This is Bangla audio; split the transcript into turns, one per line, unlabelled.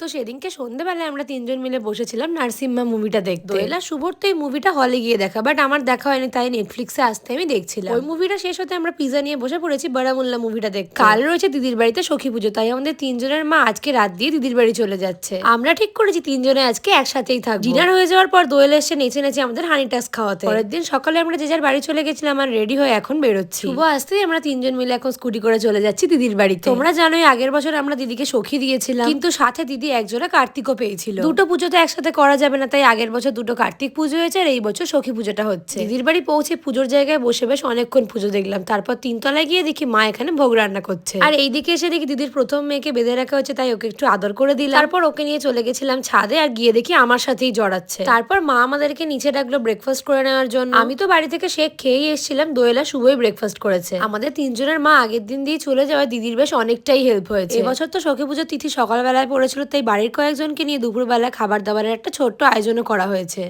তো সেদিনকে সন্ধ্যেবেলায় আমরা তিনজন মিলে বসেছিলাম নার্সিম্মা মুভিটা দেখতে। দোয়েলা শুভর তো এই মুভিটা হলে গিয়ে দেখা বাট আমার দেখা হয়নি তাই নেটফ্লিক্সে আসতে আমি দেখছিলাম। ওই মুভিটা শেষ হতে আমরা পিজা নিয়ে বসে পড়েছি বারামুল্লা মুভিটা দেখ কাল রয়েছে দিদির বাড়িতে সখী পুজো তাই আমাদের তিনজনের মা আজকে রাত দিয়ে দিদির বাড়ি চলে যাচ্ছে। আমরা ঠিক করেছি তিনজনে আজকে একসাথেই থাকব। ডিনার হয়ে যাওয়ার পর দোয়েল এসে নেচে নেচে আমাদের হানি টাস খাওয়াতে। পরের দিন সকালে আমরা যে যার বাড়ি চলে গেছিলাম আর রেডি হয়ে এখন বেরোচ্ছি। শুভ আসতেই আমরা তিনজন মিলে এখন স্কুটি করে চলে যাচ্ছি দিদির বাড়িতে। তোমরা জানোই আগের বছর আমরা দিদিকে সখী দিয়েছিলাম। কিন্তু সাথে দিদি একজোড়া কার্তিকও পেয়েছিল। দুটো পুজো তো একসাথে করা যাবে না তাই আগের বছর দুটো কার্তিক পুজো হয়েছে আর এই বছর সখী পুজোটা হচ্ছে। দিদির বাড়ি পৌঁছে পুজোর জায়গায় বসে বেশ অনেকক্ষণ পুজো দেখলাম। তারপর তিনতলায় গিয়ে দেখি মা এখানে ভোগ রান্না করছে। আর এইদিকে এসে দেখি দিদির প্রথম মেয়েকে বেঁধে রাখা হচ্ছে তাই ওকে একটু আদর করে দিলাম। তারপর ওকে নিয়ে চলে গেছিলাম ছাদে আর গিয়ে দেখি আমার সাথেই জড়াচ্ছে। তারপর মা আমাদেরকে নিচে ডাকলো ব্রেকফাস্ট করে নেওয়ার জন্য। আমি তো বাড়ি থেকে শেক খেয়েই এসেছিলাম দোয়েলা শুভই ব্রেকফাস্ট করেছে। আমাদের তিনজনের মা আগের দিন দিয়ে চলে যাওয়ায় দিদির বেশ অনেকটাই হেল্প হয়েছে। এবছর তো সখী পুজোর তিথি সকালবেলায় পড়েছিল তাই বাড়ির কয়েকজনকে নিয়ে দুপুরবেলা খাবার দাবারের একটা ছোট্ট আয়োজনও করা হয়েছে।